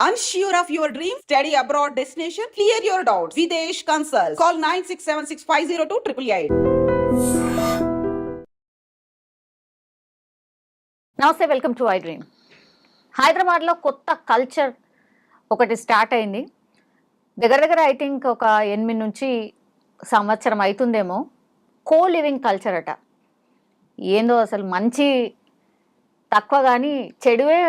Unsure of your dream? Study abroad destination? Clear your doubts. Videsh Consult. Call 9676502888. నమస్తే welcome to I dream హైదరాబాద్లో కొత్త culture ఒకటి start అయింది దగ్గర దగ్గర ఐ థింక్ ఒక ఎనిమిది నుంచి సంవత్సరం అవుతుందేమో కో లివింగ్ కల్చర్ అట ఏందో అసలు మంచి తక్కువ కానీ చెడువే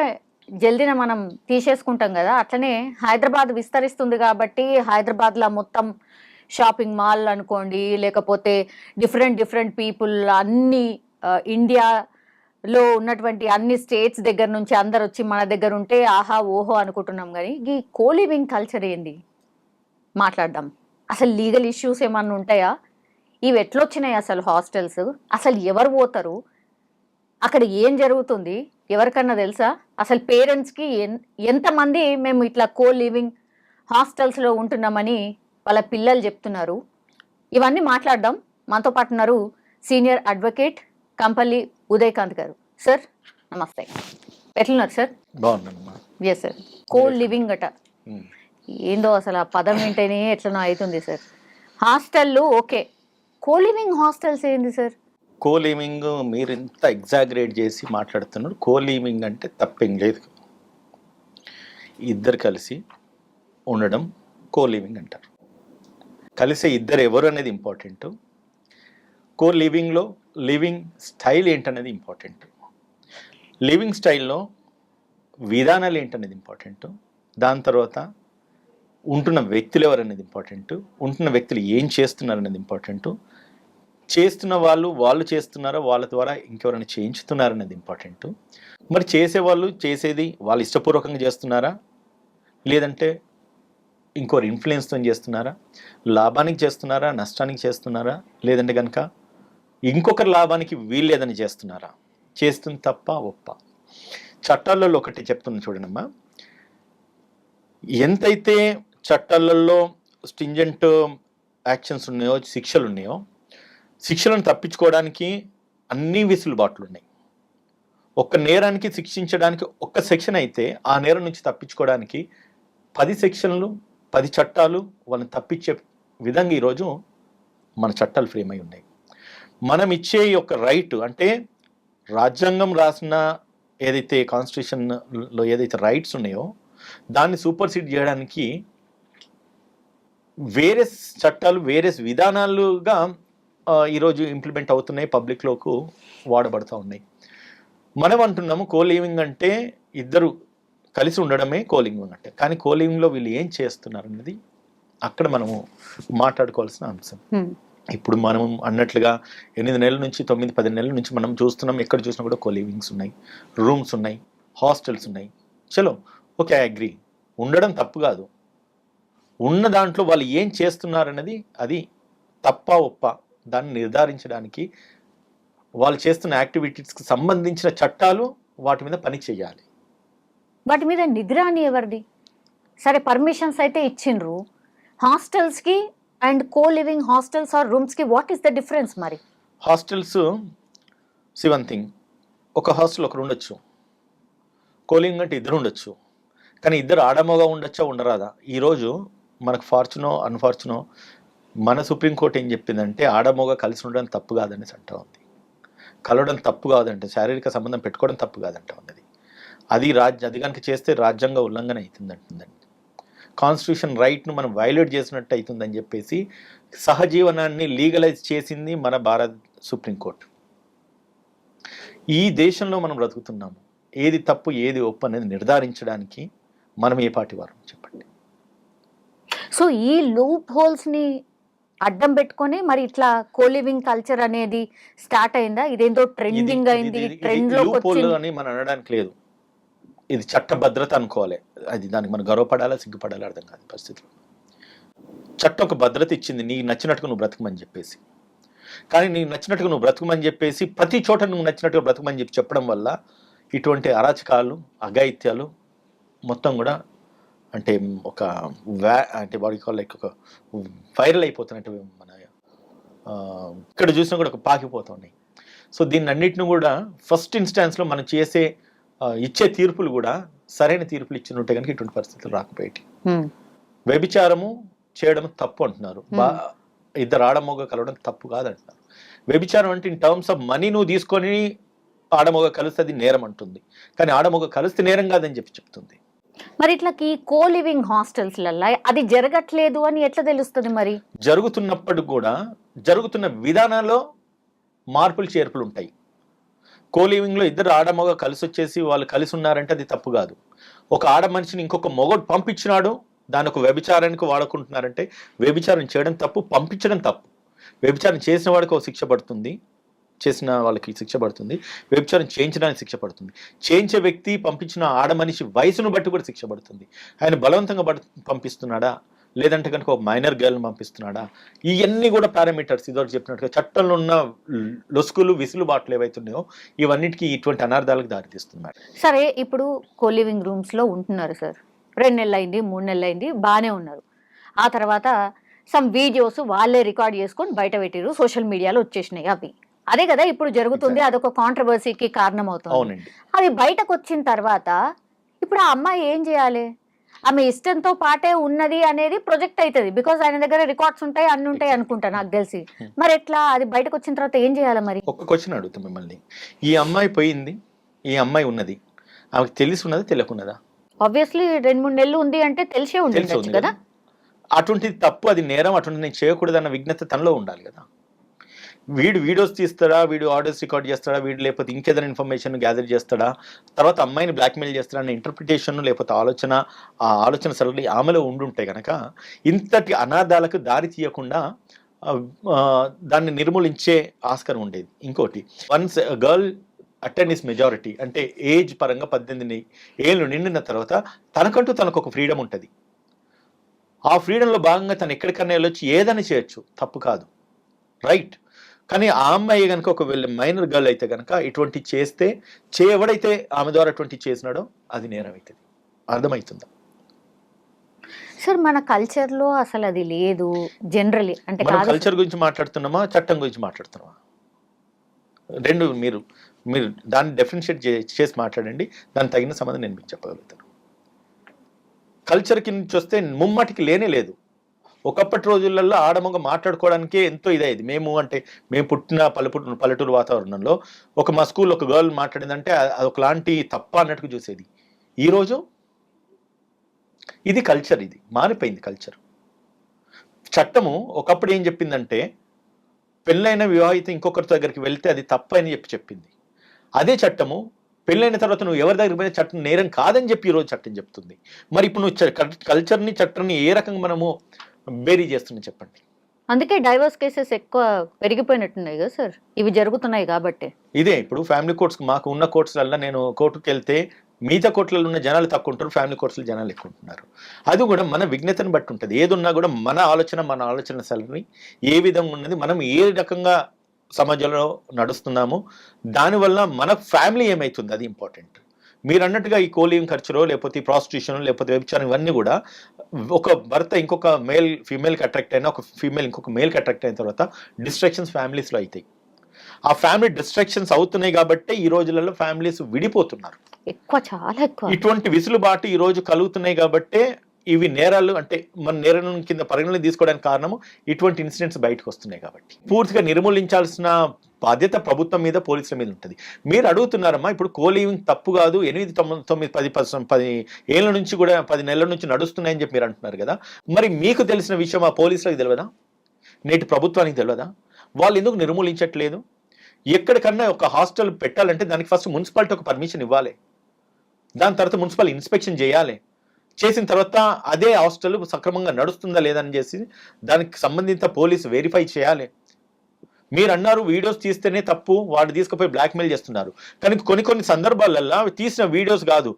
జల్దిన మనం తీసేసుకుంటాం కదా అట్లనే హైదరాబాద్ విస్తరిస్తుంది కాబట్టి హైదరాబాద్లో మొత్తం షాపింగ్ మాల్ అనుకోండి లేకపోతే డిఫరెంట్ డిఫరెంట్ పీపుల్ అన్ని ఇండియాలో ఉన్నటువంటి అన్ని స్టేట్స్ దగ్గర నుంచి అందరు వచ్చి మన దగ్గర ఉంటే ఆహా ఓహో అనుకుంటున్నాం కానీ ఈ కోలివింగ్ కల్చర్ ఏంది? మాట్లాడదాం. అసలు లీగల్ ఇష్యూస్ ఏమన్నా ఉంటాయా? ఇవి ఎట్లొచ్చినాయి అసలు హాస్టల్స్? అసలు ఎవరు పోతారు? అక్కడ ఏం జరుగుతుంది? ఎవరికన్నా తెలుసా? అసలు పేరెంట్స్కి ఎన్ ఎంతమంది మేము ఇట్లా కో లివింగ్ హాస్టల్స్లో ఉంటున్నామని వాళ్ళ పిల్లలు చెప్తున్నారు. ఇవన్నీ మాట్లాడదాం. మనతో పాటు ఉన్నారు సీనియర్ అడ్వకేట్ కంపల్లి ఉదయకాంత్ గారు. సార్ నమస్తే. ఎట్లున్నారు sir? Yes sir co living అట. ఏందో అసలు ఆ పదం వింటేనే ఎట్లనో అవుతుంది సార్. హాస్టళ్ళు ఓకే. కో లివింగ్ హాస్టల్స్ ఏంది సార్? కో మీరు ఇంత ఎగ్జాగరేట్ చేసి మాట్లాడుతున్నారు కో అంటే తప్పేం లేదు. ఇద్దరు కలిసి ఉండడం కోలీవింగ్ అంటారు. కలిసే ఇద్దరు ఎవరు అనేది ఇంపార్టెంట్. కో లివింగ్లో లివింగ్ స్టైల్ ఏంటనేది ఇంపార్టెంట్. లివింగ్ స్టైల్లో విధానాలు ఏంటనేది ఇంపార్టెంట్. దాని తర్వాత ఉంటున్న వ్యక్తులు ఎవరనేది ఇంపార్టెంట్. ఉంటున్న వ్యక్తులు ఏం చేస్తున్నారు అనేది ఇంపార్టెంట్. చేస్తున్న వాళ్ళు వాళ్ళు చేస్తున్నారా వాళ్ళ ద్వారా ఇంకెవరైనా చేయించుతున్నారనేది ఇంపార్టెంట్. మరి చేసేవాళ్ళు చేసేది వాళ్ళు ఇష్టపూర్వకంగా చేస్తున్నారా? లేదంటే ఇంకోరు ఇన్ఫ్లుయెన్స్తో చేస్తున్నారా? లాభానికి చేస్తున్నారా? నష్టానికి చేస్తున్నారా? లేదంటే కనుక ఇంకొకరి లాభానికి వీల్లేదని చేస్తున్నారా? చేస్తుంది తప్ప ఒప్ప. చట్టాలలో ఒకటి చెప్తున్నా చూడండమ్మా. ఎంతైతే చట్టాలలో స్టింజెంట్ యాక్షన్స్ ఉన్నాయో శిక్షలు ఉన్నాయో శిక్షలను తప్పించుకోవడానికి అన్ని వెసులుబాట్లు ఉన్నాయి. ఒక్క నేరానికి శిక్షించడానికి ఒక్క సెక్షన్ అయితే ఆ నేరం నుంచి తప్పించుకోవడానికి పది సెక్షన్లు పది చట్టాలు వాళ్ళని తప్పించే విధంగా ఈరోజు మన చట్టాలు ఫ్రేమ్ అయి ఉన్నాయి. మనం ఇచ్చే ఈ యొక్క రైట్ అంటే రాజ్యాంగం రాసిన ఏదైతే కాన్స్టిట్యూషన్లో ఏదైతే రైట్స్ ఉన్నాయో దాన్ని సూపర్సీడ్ చేయడానికి వేరే చట్టాలు వేరే విధానాలుగా ఈరోజు ఇంప్లిమెంట్ అవుతున్నాయి పబ్లిక్లోకి వాడబడుతూ ఉన్నాయి. మనం అంటున్నాము కో లివింగ్ అంటే ఇద్దరు కలిసి ఉండడమే కో లివింగ్ అంటే కానీ కో లివింగ్లో వీళ్ళు ఏం చేస్తున్నారు అనేది అక్కడ మనము మాట్లాడుకోవాల్సిన అంశం. ఇప్పుడు మనం అన్నట్లుగా ఎనిమిది నెలల నుంచి తొమ్మిది పది నెలల నుంచి మనం చూస్తున్నాం ఎక్కడ చూసినా కూడా కో లివింగ్స్ ఉన్నాయి రూమ్స్ ఉన్నాయి హాస్టల్స్ ఉన్నాయి. చలో ఓకే ఐ అగ్రి ఉండడం తప్పు కాదు. ఉన్న దాంట్లో వాళ్ళు ఏం చేస్తున్నారన్నది అది తప్ప ఒప్ప? దాన్ని నిర్ధారించడానికి వాళ్ళు చేస్తున్న యాక్టివిటీస్కి సంబంధించిన చట్టాలు వాటి మీద పని చేయాలి. వాటి మీద నిద్రాని ఎవరిది? సరే పర్మిషన్స్ అయితే ఇచ్చిండ్రు. హాస్టల్స్కి and co living hostels or రూమ్స్కి what is the difference మరి? హాస్టల్స్ సివన్ థింగ్ ఒక హాస్టల్ ఒకరు ఉండొచ్చు. కోలింగ్ అంటే ఇద్దరు ఉండొచ్చు. కానీ ఇద్దరు ఆడమోగా ఉండొచ్చా ఉండరాదా? ఈరోజు మనకు ఫార్చునో అన్ఫార్చునో మన సుప్రీంకోర్టు ఏం చెప్పిందంటే ఆడమోగ కలిసి ఉండడం తప్పు కాదని అంటా ఉంది. కలవడం తప్పు కాదంటే శారీరక సంబంధం పెట్టుకోవడం తప్పు కాదంట ఉన్నది. అది రాజ్య అది కనుక చేస్తే రాజ్యాంగ ఉల్లంఘన అవుతుంది అంటుందండి కాన్స్టిట్యూషన్ రైట్ను మనం వైలేట్ చేసినట్టు అవుతుందని చెప్పేసి సహజీవనాన్ని లీగలైజ్ చేసింది మన భారత్ సుప్రీంకోర్టు ఈ దేశంలో మనం బ్రతుకుతున్నాము. ఏది తప్పు ఏది ఒప్పు అనేది నిర్ధారించడానికి మనం ఏ పాటి వారం చెప్పండి. సో ఈ లూప్ హోల్స్ని అడ్డం పెట్టుకొని మరి ఇట్లా కో లివింగ్ కల్చర్ అనేది స్టార్ట్ అయిందా? ఇదేందో ట్రెండింగ్ అయింది ట్రెండ్ వచ్చింది. అని మనం అనడానికి లేదు. ఇది చట్టభద్రత అనుకోవాలి. అది దానికి మనం గర్వపడాలా సిగ్గుపడాలా అర్థం కాదు పరిస్థితిలో. చట్టం ఒక భద్రత ఇచ్చింది నీకు నచ్చినట్టుగా నువ్వు బ్రతకమని చెప్పేసి. కానీ నీకు నచ్చినట్టుగా నువ్వు బ్రతకమని చెప్పేసి ప్రతి చోట నువ్వు నచ్చినట్టుగా బ్రతకమని చెప్పి చెప్పడం వల్ల ఇటువంటి అరాచకాలు అఘాయిత్యాలు మొత్తం కూడా అంటే ఒక వ్యా అంటే వాడి కాల్ లైక్ ఒక వైరల్ అయిపోతున్నట్టు మన ఇక్కడ చూసినా కూడా ఒక పాకిపోతున్నాయి సో దీన్ని అన్నిటిని కూడా ఫస్ట్ ఇన్స్టాన్స్లో మనం చేసే ఇచ్చే తీర్పులు కూడా సరైన తీర్పులు ఇచ్చి ఉంటే కనుక ఇటువంటి పరిస్థితులు రాకపోయేటి. వ్యభిచారము చేయడం తప్పు అంటున్నారు. బా ఇద్దరు ఆడమొగ కలవడం తప్పు కాదంటున్నారు. వ్యభిచారం అంటే ఇన్ టర్మ్స్ ఆఫ్ మనీ నువ్వు తీసుకొని ఆడమొగ కలిస్తే అది నేరం అంటుంది. కానీ ఆడమొగ కలిస్తే నేరం కాదని చెప్పి చెప్తుంది. మరి ఇట్లకి కో లివింగ్ హాస్టల్స్లల్లో అది జరగట్లేదు అని ఎట్లా తెలుస్తుంది మరి? జరుగుతున్నప్పుడు కూడా జరుగుతున్న విధానాల్లో మార్పులు చేర్పులు ఉంటాయి. కోలివింగ్లో ఇద్దరు ఆడమగ కలిసి వచ్చేసి వాళ్ళు కలిసి ఉన్నారంటే అది తప్పు కాదు. ఒక ఆడ మనిషిని ఇంకొక మొగడు పంపించినాడు దాని ఒక వ్యభిచారానికి వాడుకుంటున్నారంటే వ్యభిచారం చేయడం తప్పు పంపించడం తప్పు. వ్యభిచారం చేసిన వాడికి ఒక శిక్ష పడుతుంది. చేసిన వాళ్ళకి శిక్ష పడుతుంది. వ్యభిచారం చేయించడానికి శిక్ష పడుతుంది. చేయించే వ్యక్తి పంపించిన ఆడ మనిషి వయసును బట్టి కూడా శిక్ష పడుతుంది. ఆయన బలవంతంగా పంపిస్తున్నాడా? లేదంటే కనుక ఒక మైనర్ గర్ల్ని పంపిస్తున్నాడా? ఇవన్నీ కూడా పారామీటర్స్ ఇదొకటి చెప్పినట్టుగా చట్టంలో ఉన్న లొసుకులు విసులుబాట్లు ఏవైతున్నాయో ఇవన్నిటికీ ఇటువంటి అనార్థాలకు దారితీస్తుంది సరే ఇప్పుడు కోలివింగ్ రూమ్స్లో ఉంటున్నారు సార్. రెండు నెలలు అయింది మూడు నెలలు అయింది బాగానే ఉన్నారు. ఆ తర్వాత సమ్ వీడియోస్ వాళ్ళే రికార్డ్ చేసుకొని బయట పెట్టారు సోషల్ మీడియాలో వచ్చేసినాయి అవి. అదే కదా ఇప్పుడు జరుగుతుంది అదొక కాంట్రవర్సీకి కారణం అవుతుంది అది బయటకు వచ్చిన తర్వాత ఇప్పుడు ఆ అమ్మాయి ఏం చేయాలి? ఆమె ఇష్టంతో పాటే ఉన్నది అనేది ప్రొజెక్ట్ అవుతుంది బికాజ్ ఆయన దగ్గర రికార్డ్స్ ఉంటాయి అన్ని ఉంటాయి అనుకుంటా నాకు తెలిసి. మరి ఎట్లా? అది బయటకు వచ్చిన తర్వాత ఏం చేయాలి మరి? ఒక్క క్వశ్చన్ అడుగుతాం మిమ్మల్ని. ఈ అమ్మాయి పోయింది ఈ అమ్మాయి ఉన్నది. ఆమెకు తెలిసి ఉన్నదా తెలియకున్నదా? ఆబ్వియస్లీ రెండు మూడు నెలలు ఉంది అంటే తెలిసే ఉంది కదా. అటువంటిది తప్పు అది నేరం అటువంటి నేను చేయకూడదు అన్న విజ్ఞత తనలో ఉండాలి కదా. వీడు వీడియోస్ తీస్తాడా వీడు ఆడియోస్ రికార్డ్ చేస్తాడా వీడు లేకపోతే ఇంకేదైనా ఇన్ఫర్మేషన్ గ్యాదర్ చేస్తాడా తర్వాత అమ్మాయిని బ్లాక్మెయిల్ చేస్తాడా అనే ఇంటర్ప్రిటేషన్ లేకపోతే ఆలోచన ఆ ఆలోచన సరళి ఆమెలో ఉండుంటే కనుక ఇంతటి అనాథాలకు దారి తీయకుండా దాన్ని నిర్మూలించే ఆస్కారం ఉండేది. ఇంకోటి వన్స్ గర్ల్ అటెండ్ మెజారిటీ అంటే ఏజ్ పరంగా పద్దెనిమిది ఏళ్ళు నిండిన తర్వాత తనకంటూ తనకు ఒక ఫ్రీడమ్ ఉంటుంది. ఆ ఫ్రీడంలో భాగంగా తను ఎక్కడికన్నా వెళ్ళొచ్చు ఏదైనా చేయొచ్చు తప్పు కాదు. రైట్ కానీ ఆ అమ్మాయి కనుక ఒకవేళ మైనర్ గర్ల్ అయితే కనుక ఇటువంటి చేస్తే చే ఎవడైతే ఆమె ద్వారా అటువంటి చేసినాడో అది నేరం అవుతుంది. అర్థమవుతుందా? సార్ మన కల్చర్లో అసలు అది లేదు. జనరలీ అంటే మనం కాదు. కల్చర్ గురించి మాట్లాడుతున్నామా చట్టం గురించి మాట్లాడుతున్నామా? రెండు మీరు మీరు దాన్ని డెఫినిషియేట్ చేసి మాట్లాడండి. దానికి తగిన సంబంధం నేను మీకు చెప్పగలుగుతాను. కల్చర్కి నుంచి వస్తే ముమ్మటికి లేనే లేదు. ఒకప్పటి రోజులలో ఆడమొగ మాట్లాడుకోవడానికే ఎంతో ఇదయ్యేది మేము అంటే మేము పుట్టిన పల్లెటూరు పల్లెటూరు వాతావరణంలో ఒక మా స్కూల్ ఒక గర్ల్ మాట్లాడిందంటే అది ఒకలాంటి తప్ప అన్నట్టుగా చూసేది. ఈరోజు ఇది కల్చర్ ఇది మారిపోయింది కల్చర్. చట్టము ఒకప్పుడు ఏం చెప్పిందంటే పెళ్ళైన వివాహిత ఇంకొకరి దగ్గరికి వెళ్తే అది తప్పని అని చెప్పి చెప్పింది. అదే చట్టము పెళ్ళైన తర్వాత నువ్వు ఎవరి దగ్గరికి పోయినా చట్టం నేరం కాదని చెప్పి ఈరోజు చట్టం చెప్తుంది. మరి ఇప్పుడు నువ్వు కల్చర్ని చట్టాన్ని ఏ రకంగా మనము బేరీ చేస్తున్నాం చెప్పండి. అందుకే డైవర్స్ కేసెస్ ఎక్కువ పెరిగిపోయినట్టున్నాయి కదా సార్. ఇవి జరుగుతున్నాయి కాబట్టి. ఇదే ఇప్పుడు ఫ్యామిలీ కోర్ట్స్ మాకు ఉన్న కోర్ట్స్లల్లో నేను కోర్టుకి వెళ్తే మిగతా కోర్టులలో ఉన్న జనాలు తక్కువ ఉంటారు ఫ్యామిలీ కోర్ట్స్లో జనాలు ఎక్కువ ఉంటున్నారు. అది కూడా మన విజ్ఞతను బట్టి ఉంటుంది. ఏది ఉన్నా కూడా మన ఆలోచన మన ఆలోచన సరళి ఏ విధంగా ఉన్నది మనం ఏ రకంగా సమాజంలో నడుస్తున్నాము దానివల్ల మన ఫ్యామిలీ ఏమవుతుంది అది ఇంపార్టెంట్. మీరు అన్నట్టుగా ఈ కోలింగ్ ఖర్చులో లేకపోతే ఈ ప్రాస్టిట్యూషన్ లేకపోతే వ్యభిచారం ఇవన్నీ కూడా ఒక భర్త ఇంకొక మేల్ ఫీమేల్కి అట్రాక్ట్ అయినా ఒక ఫీమేల్ ఇంకొక మేల్కి అట్రాక్ట్ అయిన తర్వాత డిస్ట్రాక్షన్స్ ఫ్యామిలీస్లో అవుతాయి. ఆ ఫ్యామిలీ డిస్ట్రాక్షన్స్ అవుతున్నాయి కాబట్టి ఈ రోజులలో ఫ్యామిలీస్ విడిపోతున్నారు. ఎక్కువ చాలా ఎక్కువ. ఇటువంటి విసులుబాటు ఈ రోజు కలుగుతున్నాయి కాబట్టే ఇవి నేరాలు అంటే మన నేరం కింద పరిగణన తీసుకోవడానికి కారణము ఇటువంటి ఇన్సిడెంట్స్ బయటకు వస్తున్నాయి కాబట్టి. పూర్తిగా నిర్మూలించాల్సిన బాధ్యత ప్రభుత్వం మీద పోలీసుల మీద ఉంటుంది. మీరు అడుగుతున్నారమ్మా ఇప్పుడు కోలీవింగ్ తప్పు కాదు ఎనిమిది తొమ్మిది తొమ్మిది పది పది ఏళ్ళ నుంచి కూడా పది నెలల నుంచి నడుస్తున్నాయని చెప్పి మీరు అంటున్నారు కదా. మరి మీకు తెలిసిన విషయం ఆ పోలీసులకు తెలియదా నేటి ప్రభుత్వానికి తెలియదా వాళ్ళు ఎందుకు నిర్మూలించట్లేదు? ఎక్కడికన్నా ఒక హాస్టల్ పెట్టాలంటే దానికి ఫస్ట్ మున్సిపాలిటీ ఒక పర్మిషన్ ఇవ్వాలి. దాని తర్వాత మున్సిపల్ ఇన్స్పెక్షన్ చేయాలి. చేసిన తర్వాత అదే హాస్టల్ సక్రమంగా నడుస్తుందా లేదని చేసి దానికి సంబంధిత పోలీసు వెరిఫై చేయాలి. మీరు అన్నారు వీడియోస్ తీస్తేనే తప్పు వాడు తీసుకుపోయి బ్లాక్మెయిల్ చేస్తున్నారు. కానీ కొన్ని కొన్ని సందర్భాలల్లో తీసిన వీడియోస్ కాదు.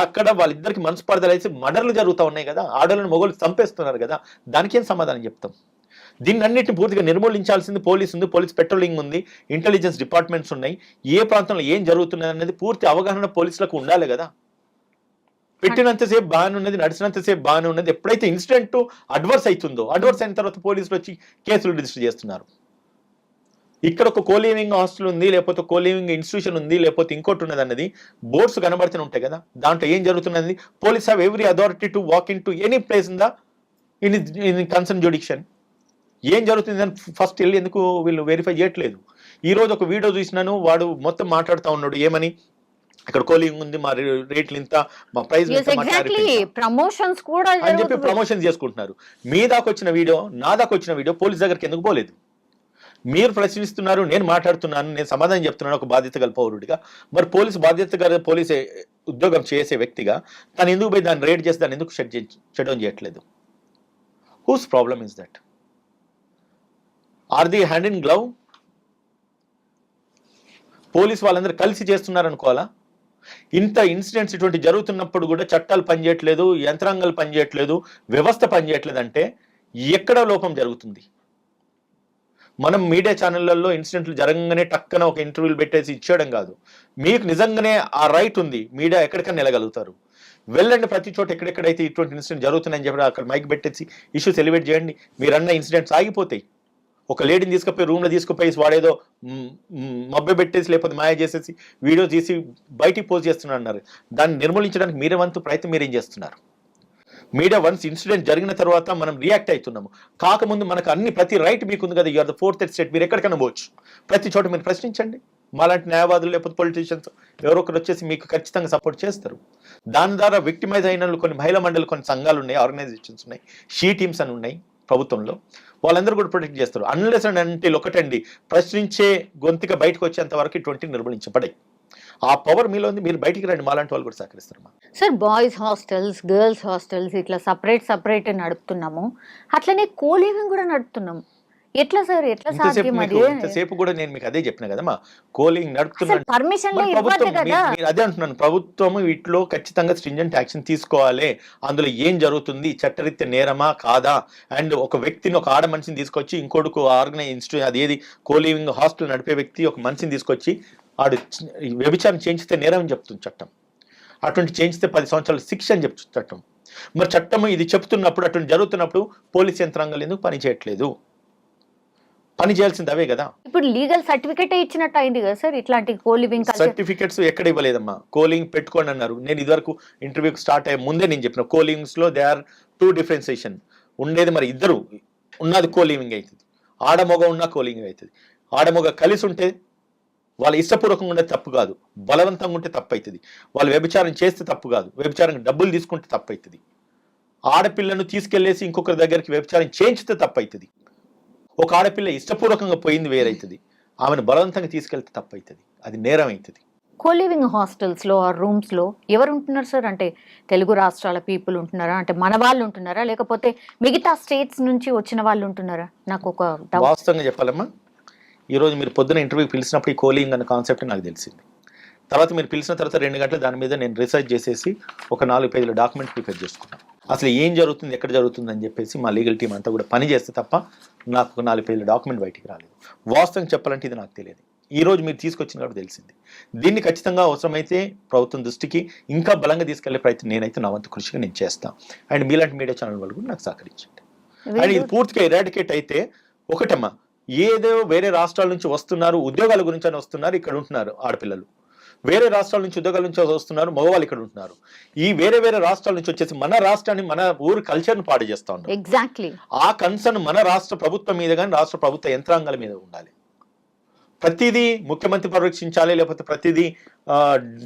అక్కడ వాళ్ళిద్దరికి మనస్పర్ధలు అయితే మర్డర్లు జరుగుతూ ఉన్నాయి కదా ఆడలను మొగలు చంపేస్తున్నారు కదా దానికేం సమాధానం చెప్తాం? దీన్ని అన్నింటిని పూర్తిగా నిర్మూలించాల్సింది పోలీస్ ఉంది పోలీస్ పెట్రోలింగ్ ఉంది ఇంటెలిజెన్స్ డిపార్ట్మెంట్స్ ఉన్నాయి. ఏ ప్రాంతంలో ఏం జరుగుతున్నది అనేది పూర్తి అవగాహన పోలీసులకు ఉండాలి కదా. పెట్టినంతసేపు బాగానే ఉన్నది నడిచినంతసేపు బాగానే ఉన్నది ఎప్పుడైతే ఇన్సిడెంట్ అడ్వర్స్ అవుతుందో అడ్వర్స్ అయిన తర్వాత పోలీసులు వచ్చి కేసులు రిజిస్టర్ చేస్తున్నారు. ఇక్కడ ఒక కోలివింగ్ హాస్టల్ ఉంది లేకపోతే కోలివింగ్ ఇన్స్టిట్యూషన్ ఉంది లేకపోతే ఇంకోటి ఉన్నది అన్నది బోర్డ్స్ కనబడుతూనే ఉంటాయి కదా. దాంట్లో ఏం జరుగుతున్నది police have every authority to walk in to any place in the in in concern jurisdiction ఏం జరుగుతుంది అని ఫస్ట్ వెళ్ళి ఎందుకు వీళ్ళు వెరిఫై చేయట్లేదు. ఈ రోజు ఒక వీడియో చూసినాను వాడు మొత్తం మాట్లాడుతూ ఉన్నాడు ఏమని? ఇక్కడ కోలింగ్ ఉంది మా రేట్లు ఇంత మా ప్రైస్ ప్రమోషన్స్ కూడా అని చెప్పి. ప్రమోషన్ చేసుకుంటున్నారు. మీ దాకా వచ్చిన వీడియో నా దాకా వచ్చిన వీడియో పోలీస్ దగ్గరికి ఎందుకు పోలేదు? మీరు ప్రశ్నిస్తున్నారు నేను మాట్లాడుతున్నాను నేను సమాధానం చెప్తున్నాను ఒక బాధ్యత గల పౌరుడిగా. మరి పోలీస్ బాధ్యత గల పోలీస్ ఉద్యోగం చేసే వ్యక్తిగా తను ఎందుకు పోయి దాన్ని రేట్ చేసి దాన్ని ఎందుకు షట్ షెడ్ డౌన్ చేయట్లేదు? Whose problem is that are the hand in glove police వాళ్ళందరూ కలిసి చేస్తున్నారు అనుకోవాలా? ఇంత ఇన్సిడెంట్స్ ఇటువంటి జరుగుతున్నప్పుడు కూడా చట్టాలు పనిచేయట్లేదు యంత్రాంగాలు పనిచేయట్లేదు వ్యవస్థ పనిచేయట్లేదు అంటే ఎక్కడ లోపం జరుగుతుంది? మనం మీడియా ఛానళ్ళలో ఇన్సిడెంట్లు జరగంగానే టక్కన ఒక ఇంటర్వ్యూలు పెట్టేసి ఇచ్చేయడం కాదు. మీకు నిజంగానే ఆ రైట్ ఉంది. మీడియా ఎక్కడికైనా నిలగలుగుతారు. వెళ్ళండి ప్రతి చోట ఎక్కడెక్కడైతే ఇటువంటి ఇన్సిడెంట్ జరుగుతున్నాయని చెప్పి అక్కడ మైక్ పెట్టేసి ఇష్యూ సెలబ్రేట్ చేయండి. మీరన్న ఇన్సిడెంట్స్ ఆగిపోతాయి. ఒక లేడీని తీసుకుపోయి రూమ్లో తీసుకుపోయి వాడేదో మబ్బె పెట్టేసి లేకపోతే మాయ చేసేసి వీడియో తీసి బయటికి పోస్ట్ చేస్తున్నారు అన్నారు. దాన్ని నిర్మూలించడానికి మీరే వంతు ప్రయత్నం మీరేం చేస్తున్నారు? మీడియా వన్స్ ఇన్సిడెంట్ జరిగిన తర్వాత మనం రియాక్ట్ అవుతున్నాము. కాకముందు మనకు అన్ని ప్రతి రైట్ మీకు ఉంది కదా యూఆర్ ద ఫోర్త్ స్టేట్ మీరు ఎక్కడికైనా పోవచ్చు. ప్రతి చోట మీరు ప్రశ్నించండి. మాలాంటి న్యాయవాదులు లేకపోతే పొలిటీషియన్స్ ఎవరో ఒకరు వచ్చేసి మీకు ఖచ్చితంగా సపోర్ట్ చేస్తారు. దాని ద్వారా విక్టిమైజ్ అయిన కొన్ని మహిళా మండలి కొన్ని సంఘాలు ఉన్నాయి ఆర్గనైజేషన్స్ ఉన్నాయి షీ టీమ్స్ అని ఉన్నాయి ప్రభుత్వంలో. వాళ్ళందరూ కూడా ప్రొటెక్ట్ చేస్తారు. అన్లెస్ అండ్ అంటే ఒకటండి ప్రశ్నించే గొంతుక బయటకు వచ్చేంత వరకు ఇటువంటి నిర్మూలించబడాయి. ఆ పవర్ మీలో ఉంది మీరు బయటికి రండి మాలాంటి వాళ్ళు కూడా సహకరిస్తారు sir boys hostels girls hostels ఇట్లా సపరేట్ సపరేట్ నడుపుతున్నాము. అట్లనే కోలివింగ్ కూడా నడుపుతున్నాము. ఎట్లా సార్ ఎట్లా సాధ్యం ఇంతసేపు కూడా నేను మీకు అదే చెప్పిన కదా మా కోలింగ్ నడుపుతున్నాను పర్మిషన్ అదే అంటున్నాను ప్రభుత్వం వీటిలో ఖచ్చితంగా స్ట్రింజెంట్ యాక్షన్ తీసుకోవాలి. అందులో ఏం జరుగుతుంది చట్టరీత్య నేరమా కాదా? అండ్ ఒక వ్యక్తిని ఒక ఆడ మనిషిని తీసుకొచ్చి ఇంకోటికి ఆర్గనైజ్ ఇన్స్టిట్యూట్ అది ఏది? కోలివింగ్ హాస్టల్ నడిపే వ్యక్తి ఒక మనిషిని తీసుకొచ్చి ఆడు వ్యభిచారం చేయించితే నేరం అని చెప్తుంది చట్టం. అటువంటి చేయించితే పది సంవత్సరాలు శిక్ష అని చెప్తుంది చట్టం. మరి చట్టం ఇది చెప్తున్నప్పుడు అటువంటి జరుగుతున్నప్పుడు పోలీస్ యంత్రాంగాలు ఎందుకు పని చేయట్లేదు? పని చేయాల్సింది అవే కదా. ఇప్పుడు లీగల్ సర్టిఫికేట్ ఇచ్చినట్టు అయింది కదా సార్ ఇట్లాంటి కోలివింగ్ కల్చర్ సర్టిఫికెట్స్ ఎక్కడ ఇవ్వలేదమ్మా. కోలింగ్ పెట్టుకోండి అన్నారు. నేను ఇదివరకు ఇంటర్వ్యూకి స్టార్ట్ అయ్యే ముందే నేను చెప్పిన కోలింగ్స్లో దే ఆర్ టూ డిఫరెన్సియేషన్ ఉండేది మరి ఇద్దరు. ఉన్నది కోలివింగ్ అవుతుంది ఆడమొగ ఉన్న కోలింగ్ అవుతుంది ఆడమొగ కలిసి ఉంటే వాళ్ళ ఇష్టపూర్వకంగా ఉంటే తప్పు కాదు. బలవంతంగా ఉంటే తప్పు అవుతుంది వాళ్ళు వ్యభిచారం చేస్తే తప్పు కాదు. వ్యభిచారం డబ్బులు తీసుకుంటే తప్పు అవుతుంది ఆడపిల్లను తీసుకెళ్ళేసి ఇంకొకరి దగ్గరికి వ్యభిచారం చేయించితే తప్పు అవుతుంది ఒక ఆడపిల్ల ఇష్టపూర్వకంగా పోయింది వేరైతుంది. ఆమెను బలవంతంగా తీసుకెళ్తే తప్పు అవుతుంది అది నేరం అవుతుంది కోలివింగ్ హాస్టల్స్లో ఆ రూమ్స్లో ఎవరు ఉంటున్నారు సార్? అంటే తెలుగు రాష్ట్రాల పీపుల్ ఉంటున్నారా? అంటే మన వాళ్ళు ఉంటున్నారా? లేకపోతే మిగతా స్టేట్స్ నుంచి వచ్చిన వాళ్ళు ఉంటున్నారా? నాకు ఒక వాస్తవంగా చెప్పాలమ్మా. ఈరోజు మీరు పొద్దున ఇంటర్వ్యూకి పిలిచినప్పుడు ఈ కోలింగ్ అన్న కాన్సెప్ట్ నాకు తెలిసింది. తర్వాత మీరు పిలిచిన తర్వాత రెండు గంటలు దాని మీద నేను రీసెర్చ్ చేసేసి ఒక నాలుగు పేజీల డాక్యుమెంట్ ప్రిపేర్ చేసుకున్నాను. అసలు ఏం జరుగుతుంది ఎక్కడ జరుగుతుంది అని చెప్పేసి మా లీగల్ టీం అంతా కూడా పని చేస్తే తప్ప నాకు ఒక నాలుగు పేజీల డాక్యుమెంట్ బయటికి రాలేదు. వాస్తవం చెప్పాలంటే ఇది నాకు తెలియదు. ఈ రోజు మీరు తీసుకొచ్చిన కాబట్టి తెలిసింది. దీన్ని ఖచ్చితంగా అవసరమైతే ప్రభుత్వం దృష్టికి ఇంకా బలంగా తీసుకెళ్ళే ప్రయత్నం నేనైతే నా వంతు కృషిగా నేను చేస్తాను. అండ్ మీలాంటి మీడియా ఛానల్ వాళ్ళు కూడా నాకు సహకరించండి. అండ్ ఇది పూర్తిగా ఇరాడికేట్ అయితే ఒకటమ్మా ఏదో వేరే రాష్ట్రాల నుంచి వస్తున్నారు ఉద్యోగాల గురించి అని వస్తున్నారు ఇక్కడ ఉంటున్నారు ఆడపిల్లలు. వేరే రాష్ట్రాల నుంచి ఉద్యోగాల నుంచి వస్తున్నారు మగవాళ్ళు ఇక్కడ ఉంటున్నారు. ఈ వేరే వేరే రాష్ట్రాల నుంచి వచ్చేసి మన రాష్ట్రాన్ని మన ఊరు కల్చర్ని పాడు చేస్తా ఉన్నారు. ఎగ్జాక్ట్లీ ఆ కన్సర్న్ మన రాష్ట్ర ప్రభుత్వం మీద కానీ రాష్ట్ర ప్రభుత్వ యంత్రాంగాల మీద ఉండాలి. ప్రతిదీ ముఖ్యమంత్రి పరీక్షించాలి లేకపోతే ప్రతిదీ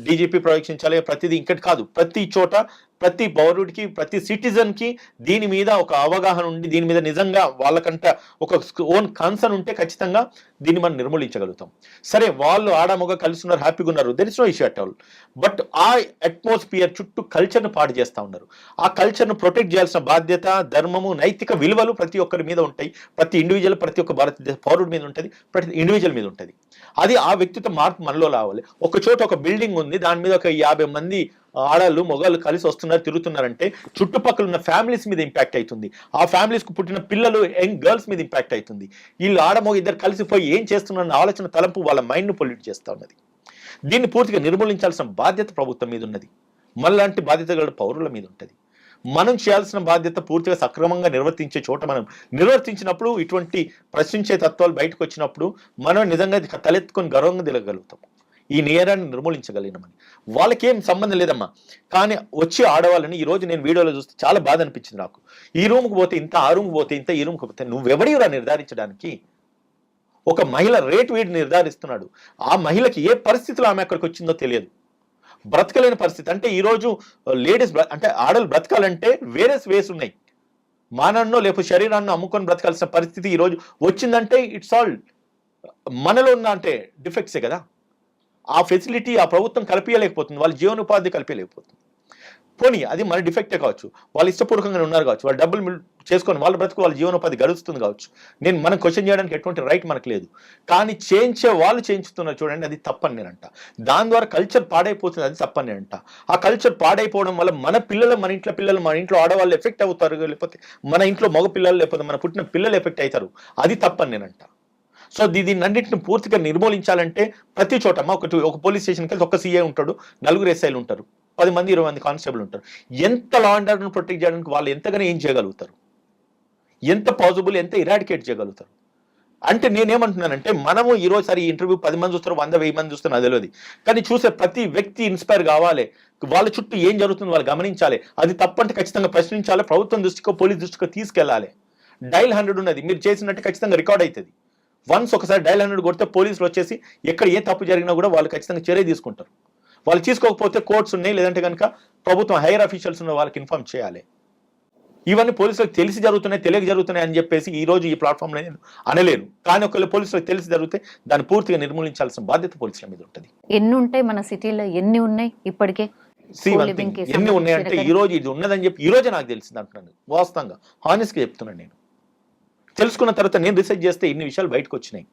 డీజీపీ ప్రవేశించాలి ప్రతిదీ ఇంకటి కాదు. ప్రతి చోట ప్రతి పౌరుడికి ప్రతి సిటిజన్కి దీని మీద ఒక అవగాహన ఉండి దీని మీద నిజంగా వాళ్ళకంట ఒక ఓన్ కన్సర్న్ ఉంటే ఖచ్చితంగా దీన్ని మనం నిర్మూలించగలుగుతాం. సరే వాళ్ళు ఆడమగ కలిసి ఉన్నారు హ్యాపీగా ఉన్నారు. There is no issue at all but ఆ అట్మాస్ఫియర్ చుట్టూ కల్చర్ను పాటు చేస్తూ ఉన్నారు. ఆ కల్చర్ను ప్రొటెక్ట్ చేయాల్సిన బాధ్యత ధర్మము నైతిక విలువలు ప్రతి ఒక్కరి మీద ఉంటాయి. ప్రతి ఇండివిజువల్ ప్రతి ఒక్క భారతదేశ పౌరుడి మీద ఉంటుంది. ప్రతి ఇండివిజువల్ మీద ఉంటుంది. అది ఆ వ్యక్తిత్వ మార్పు మనలో రావాలి. ఒక చోట ఒక బిల్డింగ్ ఉంది దాని మీద ఒక యాభై మంది ఆడాళ్ళు మొగాళ్ళు కలిసి వస్తున్నారు తిరుగుతున్నారంటే చుట్టుపక్కల ఉన్న ఫ్యామిలీస్ మీద ఇంపాక్ట్ అవుతుంది ఆ ఫ్యామిలీస్కు పుట్టిన పిల్లలు యంగ్ గర్ల్స్ మీద ఇంపాక్ట్ అవుతుంది వీళ్ళు ఆడమో ఇద్దరు కలిసిపోయి ఏం చేస్తున్నారన్న ఆలోచన తలంపు వాళ్ళ మైండ్ను పొల్యూట్ చేస్తూ ఉన్నది. దీన్ని పూర్తిగా నిర్మూలించాల్సిన బాధ్యత ప్రభుత్వం మీద ఉన్నది. మనలాంటి బాధ్యత గల పౌరుల మీద ఉంటుంది. మనం చేయాల్సిన బాధ్యత పూర్తిగా సక్రమంగా నిర్వర్తించే చోట మనం నిర్వర్తించినప్పుడు ఇటువంటి ప్రశ్నించే తత్వాలు బయటకు వచ్చినప్పుడు మనం నిజంగా తలెత్తుకొని గర్వంగా తిరగలుగుతాం ఈ నేరాన్ని నిర్మూలించగలిగినామని వాళ్ళకేం సంబంధం లేదమ్మా. కానీ వచ్చి ఆడవాళ్ళని ఈ రోజు నేను వీడియోలో చూస్తే చాలా బాధ అనిపించింది నాకు. ఈ రూమ్కి పోతే ఇంత ఆ రూమ్కి పోతే ఇంత ఈ రూమ్కి పోతే నువ్వెవడిరా నిర్ధారించడానికి? ఒక మహిళ రేటు వీడు నిర్ధారిస్తున్నాడు. ఆ మహిళకి ఏ పరిస్థితిలో ఆమె అక్కడికి వచ్చిందో తెలియదు. బ్రతకలేని పరిస్థితి. అంటే ఈరోజు లేడీస్ అంటే ఆడలు బ్రతకాలంటే వేరే వేస్ ఉన్నాయి. మానన్నో లేకపోతే శరీరాన్ని అమ్ముకొని బ్రతకాల్సిన పరిస్థితి ఈరోజు వచ్చిందంటే ఇట్స్ ఆల్. మనలో ఉన్న అంటే డిఫెక్ట్సే కదా. ఆ ఫెసిలిటీ ఆ ప్రభుత్వం కల్పించలేకపోతుంది వాళ్ళ జీవనోపాధి కల్పించలేకపోతుంది పోనీ అది మన డిఫెక్టే కావచ్చు. వాళ్ళు ఇష్టపూర్వకంగా ఉన్నారు కావచ్చు. వాళ్ళు డబ్బులు చేసుకొని వాళ్ళ బ్రతుకు వాళ్ళ జీవనోపాధి గడుస్తుంది కావచ్చు. నేను మనం క్వశ్చన్ చేయడానికి ఎటువంటి రైట్ మనకు లేదు. కానీ చేయించే వాళ్ళు చేయించుతున్నారు చూడండి అది తప్పని నేనంట. దాని ద్వారా కల్చర్ పాడైపోతుంది అది తప్పని నేనంట. ఆ కల్చర్ పాడైపోవడం వల్ల మన పిల్లలు మన ఇంట్లో పిల్లలు మన ఇంట్లో ఆడవాళ్ళు ఎఫెక్ట్ అవుతారు లేకపోతే మన ఇంట్లో మగ పిల్లలు లేకపోతే మన పుట్టిన పిల్లలు ఎఫెక్ట్ అవుతారు. అది తప్పని నేనంట. సో దీన్ని అన్నింటిని పూర్తిగా నిర్మూలించాలంటే ప్రతి చోట అమ్మ ఒకటి ఒక పోలీస్ స్టేషన్కి వెళ్తే ఒక సీఏ ఉంటాడు నలుగురు ఎస్ఐలు ఉంటారు. పది మంది ఇరవై మంది కానిస్టేబుల్ ఉంటారు. ఎంత లా అండ్ ఆర్డర్ను ప్రొటెక్ట్ చేయడానికి వాళ్ళు ఎంతగానో ఏం చేయగలుగుతారు? ఎంత పాసిబుల్ ఎంత ఇరాడికేట్ చేయగలుగుతారు? అంటే నేనేమంటున్నానంటే మనము ఈ సరే ఈ ఇంటర్వ్యూ పది మంది చూస్తారు వంద వెయ్యి మంది చూస్తారు నాకు తెలియదు. కానీ చూసే ప్రతి వ్యక్తి ఇన్స్పైర్ కావాలి. వాళ్ళ చుట్టూ ఏం జరుగుతుందో వాళ్ళు గమనించాలి. అది తప్పంటే ఖచ్చితంగా ప్రశ్నించాలి. ప్రభుత్వం దృష్టికో పోలీస్ దృష్టికో తీసుకెళ్ళాలి. డైల్ హండ్రెడ్ ఉన్నది. మీరు చేసినట్టు ఖచ్చితంగా రికార్డ్ అవుతుంది. వన్స్ ఒకసారి డైల్ హండ్రెడ్ కొడితే పోలీసులు వచ్చేసి ఎక్కడ ఏ తప్పు జరిగినా కూడా వాళ్ళు ఖచ్చితంగా చర్య తీసుకుంటారు. వాళ్ళు తీసుకోకపోతే కోర్ట్స్ ఉన్నాయి లేదంటే కనుక ప్రభుత్వం హైయర్ అఫీషియల్స్ ఉన్న వాళ్ళకి ఇన్ఫార్మ్ చేయాలి. ఇవన్నీ పోలీసులకు తెలిసి జరుగుతున్నాయి తెలియక జరుగుతున్నాయి అని చెప్పేసి ఈ రోజు ఈ ప్లాట్ఫామ్ నేను అనలేను. కానీ ఒకవేళ పోలీసులకు తెలిసి జరిగితే దాన్ని పూర్తిగా నిర్మూలించాల్సిన బాధ్యత పోలీసుల మీద ఉంటుంది. ఎన్ని ఉంటాయి మన సిటీలో? ఎన్ని ఉన్నాయి ఇప్పటికే? ఎన్ని ఉన్నాయంటే ఈ రోజు ఇది ఉన్నదని చెప్పి ఈ రోజే నాకు తెలిసింది అంటున్నాను. వాస్తవంగా హానెస్ట్గా చెప్తున్నాను నేను. తెలుసుకున్న తర్వాత నేను రీసెర్చ్ చేస్తే ఇన్ని విషయాలు బయటకు వచ్చినాయి.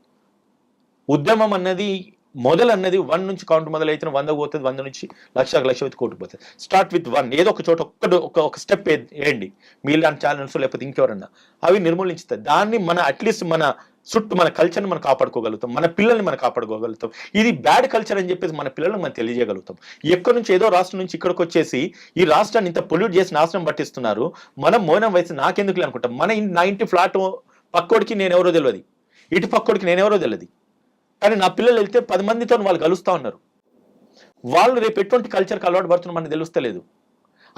ఉద్యమం అన్నది మొదలు అన్నది వన్ నుంచి కౌంట్ మొదలైతే వంద పోతుంది వంద నుంచి లక్ష లక్ష అయితే కోటికి పోతుంది. Start with one. ఏదో ఒక చోట ఒక్కడు ఒక ఒక స్టెప్ వేయండి మీలాంటి ఛానల్స్ లేకపోతే ఇంకెవరన్నా. అవి నిర్మూలించుతాయి. దాన్ని మన అట్లీస్ట్ మన చుట్టూ మన కల్చర్ని మనం కాపాడుకోగలుగుతాం. మన పిల్లల్ని మనం కాపాడుకోగలుగుతాం. ఇది బ్యాడ్ కల్చర్ అని చెప్పేసి మన పిల్లలకు మనం తెలియజేయగలుగుతాం. ఎక్కడి నుంచి ఏదో రాష్ట్రం నుంచి ఇక్కడికి వచ్చేసి ఈ రాష్ట్రాన్ని ఇంత పొల్యూట్ చేసి నాశనం పట్టిస్తున్నారు. మనం మౌనం వయసు నాకెందుకులే అనుకుంటాం. మన నా ఇంటి ఫ్లాట్ పక్కోడికి నేను ఎవరో తెలియదు ఇటు పక్కోడికి నేను ఎవరో తెలియదు కానీ నా పిల్లలు వెళ్తే పది మందితో వాళ్ళు కలుస్తూ ఉన్నారు. వాళ్ళు రేపు ఎటువంటి కల్చర్కి అలవాటు పడుతున్నా మనకు తెలుస్తలేదు.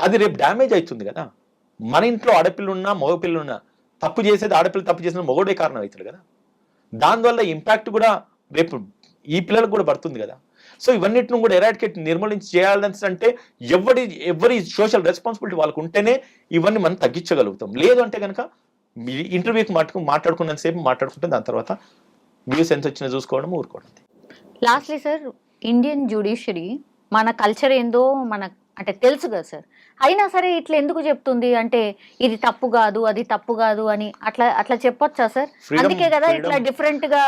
అది రేపు డ్యామేజ్ అవుతుంది కదా. మన ఇంట్లో ఆడపిల్లున్నా మగపిల్లున్నా తప్పు చేసేది ఆడపిల్ల తప్పు చేసిన మగోడే కారణం అవుతుంది కదా. దానివల్ల ఇంపాక్ట్ కూడా రేపు ఈ పిల్లలకు కూడా పడుతుంది కదా. సో ఇవన్నిటిని కూడా ఎరాడికేట్ నిర్మూలించి చేయాలని అంటే ఎవరి ఎవరి సోషల్ రెస్పాన్సిబిలిటీ వాళ్ళకు ఉంటేనే ఇవన్నీ మనం తగ్గించగలుగుతాం. లేదు అంటే కనుక ఇంటర్వ్యూకి మాట్లాడుకు మాట్లాడుకున్నంతసేపు మాట్లాడుకుంటే దాని తర్వాత వ్యూస్ ఎంత వచ్చినా చూసుకోవడం ఊరుకోవడం. లాస్ట్లీ సార్ ఇండియన్ జ్యుడిషియరీ మన కల్చర్ ఏందో మన అంటే తెలుసు కదా సార్ అయినా సరే ఇట్లా ఎందుకు చెప్తుంది? అంటే ఇది తప్పు కాదు అది తప్పు కాదు అని అట్లా అట్లా చెప్పొచ్చా సార్ అందుకే కదా ఇట్లా డిఫరెంట్గా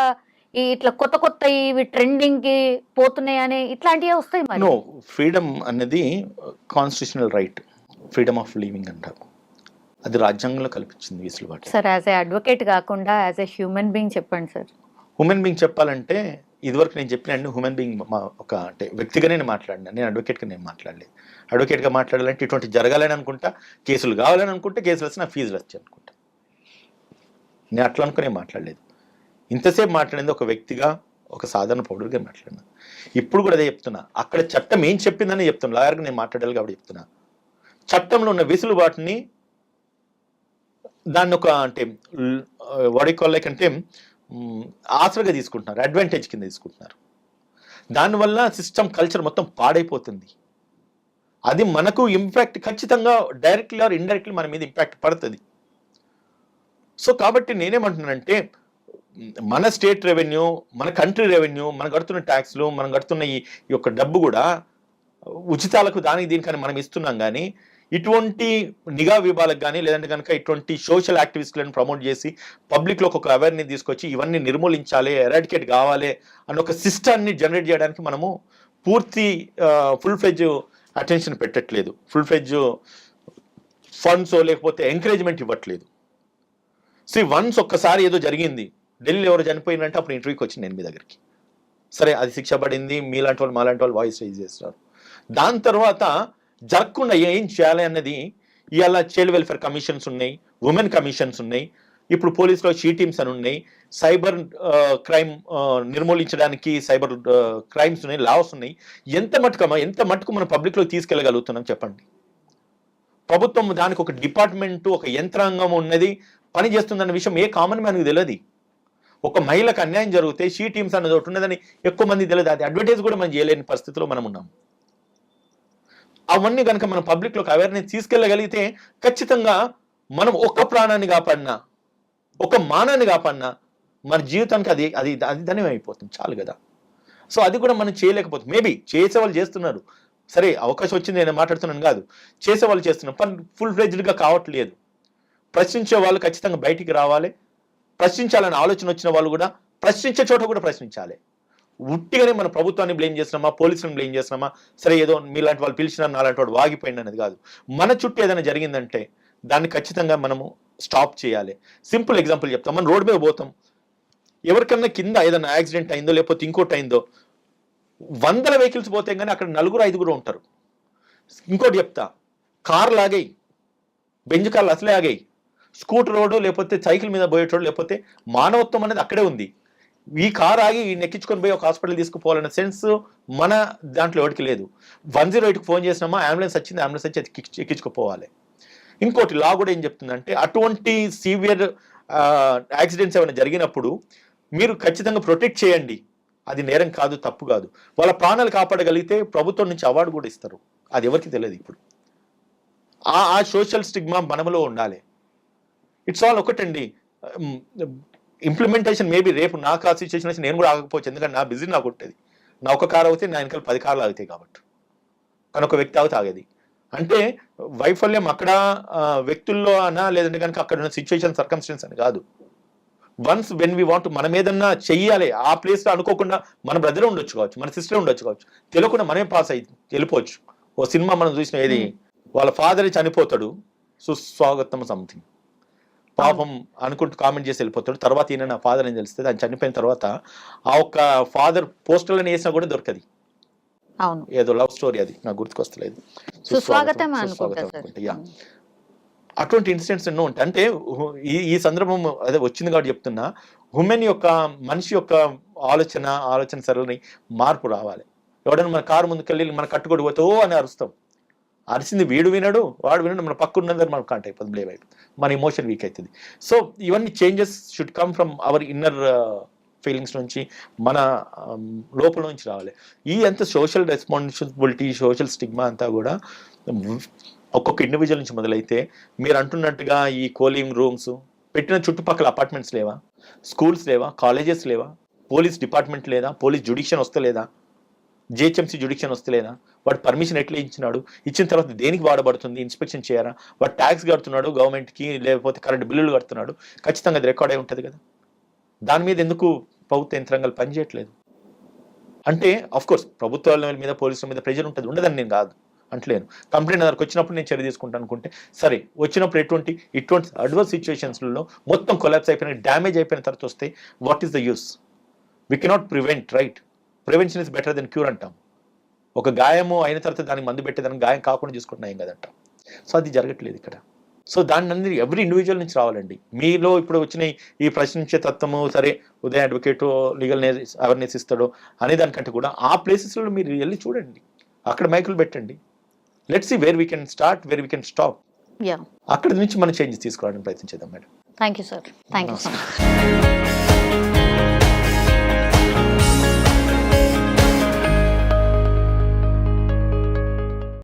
ఇట్లా కొత్త కొత్త ఇవి ట్రెండింగ్కి పోతున్నాయి అని ఇట్లాంటివే వస్తాయి మరి? నో ఫ్రీడమ్ అన్నది constitutional right freedom of living అంటారు అది రాజ్యాంగంలో కల్పించింది వెసులుబాటు. సార్ యాజ్ ఏ అడ్వకేట్ కాకుండా యాజ్ ఏ హ్యూమన్ బీయింగ్ చెప్పండి సార్ హ్యూమన్ బీయింగ్ చెప్పాలంటే ఇదివరకు నేను చెప్పిన హ్యూమన్ బీయింగ్ మా ఒక అంటే వ్యక్తిగానే నేను మాట్లాడినా. నేను అడ్వకేట్గా నేను మాట్లాడలేదు. అడ్వకేట్గా మాట్లాడాలంటే ఇటువంటి జరగాలని అనుకుంటా కేసులు కావాలని అనుకుంటే కేసులు వస్తే నా ఫీజులు వచ్చి అనుకుంటా. నేను అట్లా అనుకునే మాట్లాడలేదు. ఇంతసేపు మాట్లాడింది ఒక వ్యక్తిగా ఒక సాధారణ పౌరుడిగా మాట్లాడినా. ఇప్పుడు కూడా అదే చెప్తున్నా. అక్కడ చట్టం ఏం చెప్పిందని చెప్తున్నా. లాయర్గా నేను మాట్లాడాలి కాబట్టి చెప్తున్నా. చట్టంలో ఉన్న వెసులుబాటుని దాన్ని ఒక అంటే వడికోళ్ళకి అంటే ఆసరగా తీసుకుంటున్నారు అడ్వాంటేజ్ కింద తీసుకుంటున్నారు. దానివల్ల సిస్టమ్ కల్చర్ మొత్తం పాడైపోతుంది. అది మనకు ఇంపాక్ట్ ఖచ్చితంగా డైరెక్ట్లీ ఆర్ ఇండైరెక్ట్లీ మన మీద ఇంపాక్ట్ పడుతుంది. సో కాబట్టి నేనేమంటున్నానంటే మన స్టేట్ రెవెన్యూ మన కంట్రీ రెవెన్యూ మనం కడుతున్న ట్యాక్స్లు మనం కడుతున్న ఈ యొక్క డబ్బు కూడా ఉచితాలకు దానికి దీనికని మనం ఇస్తున్నాం కానీ ఇటువంటి నిఘా విభాగాలకు కానీ లేదంటే కనుక ఇటువంటి సోషల్ యాక్టివిస్టులను ప్రమోట్ చేసి పబ్లిక్లో ఒక అవేర్నెస్ తీసుకొచ్చి ఇవన్నీ నిర్మూలించాలి ఎరాడికేట్ కావాలి అని ఒక సిస్టాన్ని జనరేట్ చేయడానికి మనము పూర్తి ఫుల్ ఫ్లెజ్ అటెన్షన్ పెట్టట్లేదు. ఫుల్ ఫ్లెజ్ ఫండ్స్ లేకపోతే ఎంకరేజ్మెంట్ ఇవ్వట్లేదు. సి వన్స్ ఒక్కసారి ఏదో జరిగింది ఢిల్లీలో ఎవరు చనిపోయినంటే అప్పుడు ఇంటర్వ్యూకి వచ్చింది నేను మీ దగ్గరికి. సరే అది శిక్ష పడింది మీలాంటి వాళ్ళు మాలాంటి వాళ్ళు వాయిస్ రైజ్ చేస్తున్నారు దాని తర్వాత జరగకుండా ఏం చేయాలి అన్నది ఇవాళ చైల్డ్ వెల్ఫేర్ కమిషన్స్ ఉన్నాయి ఉమెన్ కమిషన్స్ ఉన్నాయి ఇప్పుడు పోలీసులో షీ టీమ్స్ అని ఉన్నాయి సైబర్ క్రైమ్ నిర్మూలించడానికి సైబర్ క్రైమ్స్ ఉన్నాయి లాస్ ఉన్నాయి. ఎంత మటుకు ఎంత మటుకు మనం పబ్లిక్లో తీసుకెళ్ళగలుగుతున్నాం చెప్పండి? ప్రభుత్వం దానికి ఒక డిపార్ట్మెంట్ ఒక యంత్రాంగం ఉన్నది పని చేస్తుందన్న విషయం ఏ కామన్ మ్యాన్కి తెలియదు ఒక మహిళకు అన్యాయం జరిగితే షీ టీమ్స్ అన్నది ఒకటి ఉన్నదని ఎక్కువ మంది తెలియదు అది అడ్వర్టైజ్ కూడా మనం చేయలేని పరిస్థితిలో మనం ఉన్నాం. అవన్నీ కనుక మనం పబ్లిక్లోకి అవేర్నెస్ తీసుకెళ్ళగలిగితే ఖచ్చితంగా మనం ఒక్క ప్రాణాన్ని కాపాడినా ఒక మానాన్ని కాపాడినా మన జీవితానికి అది అది అది ధన్యం అయిపోతుంది చాలు కదా. సో అది కూడా మనం చేయలేకపోతుంది మేబీ చేసే వాళ్ళు చేస్తున్నారు. సరే అవకాశం వచ్చింది నేను మాట్లాడుతున్నాను కాదు. చేసే వాళ్ళు చేస్తున్నారు పని ఫుల్ ఫ్లెజ్డ్గా కావట్లేదు. ప్రశ్నించే వాళ్ళు ఖచ్చితంగా బయటికి రావాలి. ప్రశ్నించాలని ఆలోచన వచ్చిన వాళ్ళు కూడా ప్రశ్నించే చోట కూడా ప్రశ్నించాలి. ఉట్టిగానే మన ప్రభుత్వాన్ని బ్లేమ్ చేసినామా పోలీసులను బ్లేమ్ చేసినామా సరే ఏదో మీలాంటి వాళ్ళు పిలిచినా నాలాంటి వాడు వాగిపోయింది అనేది కాదు. మన చుట్టూ ఏదైనా జరిగిందంటే దాన్ని ఖచ్చితంగా మనము స్టాప్ చేయాలి. సింపుల్ ఎగ్జాంపుల్ చెప్తాం. మనం రోడ్ మీద పోతాం. ఎవరికన్నా కింద ఏదైనా యాక్సిడెంట్ అయిందో లేకపోతే ఇంకోటి అయిందో వందల వెహికల్స్ పోతే కానీ అక్కడ నలుగురు ఐదుగురు ఉంటారు. ఇంకోటి చెప్తా. కార్లు ఆగాయి బెంజ్ కార్లు అసలే ఆగాయి. స్కూటర్ రోడ్డు లేకపోతే సైకిల్ మీద పోయేటోడు లేకపోతే మానవత్వం అనేది అక్కడే ఉంది. ఈ కార్ ఆగి ఈ నెక్కించుకొని పోయి ఒక హాస్పిటల్ తీసుకుపోవాలన్న సెన్స్ మన దాంట్లో ఎవరికి లేదు. వన్ జీరో ఎయిట్కి ఫోన్ చేసినామా అంబులెన్స్ వచ్చింది అంబులెన్స్ వచ్చి ఎక్కించుకుపోవాలి. ఇంకోటి లా కూడా ఏం చెప్తుందంటే అటువంటి సీవియర్ యాక్సిడెంట్స్ ఏమైనా జరిగినప్పుడు మీరు ఖచ్చితంగా ప్రొటెక్ట్ చేయండి. అది నేరం కాదు తప్పు కాదు. వాళ్ళ ప్రాణాలు కాపాడగలిగితే ప్రభుత్వం నుంచి అవార్డు కూడా ఇస్తారు. అది ఎవరికి తెలియదు ఇప్పుడు. ఆ సోషల్ స్టిగ్మా మనములో ఉండాలి. ఇట్స్ ఆల్ ఒకటండి. ఇంప్లిమెంటేషన్ మేబీ రేపు నాకు ఆ సిచ్యువేషన్ వచ్చి నేను కూడా ఆగకపోవచ్చు. ఎందుకంటే నా బిజీ నాకు ఉంటుంది నా ఒక కారు అవుతే నా వెనకాల పది కార్లు ఆగుతాయి కాబట్టి. కానీ ఒక వ్యక్తి ఆగితే ఆగేది. అంటే వైఫల్యం అక్కడ వ్యక్తుల్లో అనా లేదంటే కనుక అక్కడ ఉన్న సిచ్యువేషన్ సర్కమ్స్టెన్స్ అని కాదు. వన్స్ వెన్ వీ వాంట్ మనం ఏదన్నా చెయ్యాలి ఆ ప్లేస్లో అనుకోకుండా మన బ్రదర్ ఉండొచ్చు కావచ్చు మన సిస్టర్ ఉండొచ్చు కావచ్చు. తెలియకుండా మనమే పాస్ అయ్యి వెళ్ళిపోవచ్చు. ఓ సినిమా మనం చూసిన ఏది? వాళ్ళ ఫాదర్ చనిపోతాడు. సుస్వాగతం సంథింగ్ పాపం అనుకుంటూ కామెంట్ చేసి వెళ్ళిపోతాడు. తర్వాత ఈయన నా ఫాదర్ అని తెలుస్తుంది? ఆయన చనిపోయిన తర్వాత ఆ ఒక్క ఫాదర్ పోస్టర్లను వేసినా కూడా దొరకది. అవును. ఏదో లవ్ స్టోరీ అది. నాకు గుర్తుకొస్తలేదు. సుస్వాగతం అనుకుంటా. అటువంటి ఇన్సిడెంట్స్ ఎన్నో ఉంటాయి. అంటే ఈ ఈ సందర్భం అదే వచ్చింది కాబట్టి చెప్తున్నా ఉమెన్ యొక్క మనిషి యొక్క ఆలోచన ఆలోచన సరళని మార్పు రావాలి. ఎవడైనా మన కారు ముందుకెళ్ళి మన కట్టుకొడి పోతే ఓ అని అరుస్తాం. అరిసింది వీడు వినడు వాడు వినడు మన పక్క మనం మనకు అయిపోతుంది బ్లేమ్ అయిపోతుంది మన ఇమోషన్ వీక్ అవుతుంది. సో ఇవన్నీ changes should come from our inner feelings నుంచి మన um, లోపల నుంచి రావాలి. ఈ అంత సోషల్ రెస్పాన్సిబిలిటీ సోషల్ స్టిగ్మా అంతా కూడా ఒక్కొక్క ఇండివిజువల్ నుంచి మొదలైతే మీరు అంటున్నట్టుగా ఈ కోలింగ్ రూమ్స్ పెట్టిన చుట్టుపక్కల అపార్ట్మెంట్స్ లేవా? స్కూల్స్ లేవా? కాలేజెస్ లేవా? పోలీస్ డిపార్ట్మెంట్ లేదా? పోలీస్ జుడిక్షన్ వస్తలేదా? జిహెచ్ఎంసీ జుడిక్షన్ వస్తలేదా? వాడు పర్మిషన్ ఎట్లా ఇచ్చినాడు? ఇచ్చిన తర్వాత దేనికి వాడబడుతుంది? ఇన్స్పెక్షన్ చేయరా వాడు ట్యాక్స్ కడుతున్నాడు గవర్నమెంట్కి లేకపోతే కరెంట్ బిల్లులు కడుతున్నాడు. ఖచ్చితంగా అది రికార్డ్ అయి ఉంటుంది కదా. దాని మీద ఎందుకు ప్రభుత్వ యంత్రాంగాలు పనిచేయట్లేదు? అంటే కోర్స్ ప్రభుత్వాల మీద పోలీసుల మీద ప్రెజర్ ఉంటుంది. ఉండదని నేను కాదు. అంటలేను. కంప్లైంట్ దగ్గరకు వచ్చినప్పుడు నేను చర్య తీసుకుంటాను అనుకుంటే సరే వచ్చినప్పుడు ఎటువంటి ఇటువంటి అడ్వర్స్ సిచ్యువేషన్స్లో మొత్తం కొలాబ్స్ అయిపోయిన డ్యామేజ్ అయిపోయిన తర్వాత వస్తే what is the use we cannot prevent right prevention is better than cure అంటాం. ఒక గాయము అయిన తర్వాత దానికి మందు పెట్టేదానికి గాయం కాకుండా చూసుకుంటున్నా ఏం కదంటాం. సో అది జరగట్లేదు ఇక్కడ. సో దాన్ని అన్ని ఎవరి ఇండివిజువల్ నుంచి రావాలండి. మీలో ఇప్పుడు వచ్చిన ఈ- ప్రశ్నించే తత్వము సరే ఉదయం అడ్వకేట్ లీగల్ అవేర్నెస్ ఇస్తాడు అనే దానికంటే కూడా ఆ ప్లేసెస్లో మీరు వెళ్ళి చూడండి. అక్కడ మైకులు పెట్టండి. Let's see where we can start where we can stop అక్కడ నుంచి మనం చేంజెస్ తీసుకురావడానికి ప్రయత్నించేద్దాం madam. Thank you sir thank you so much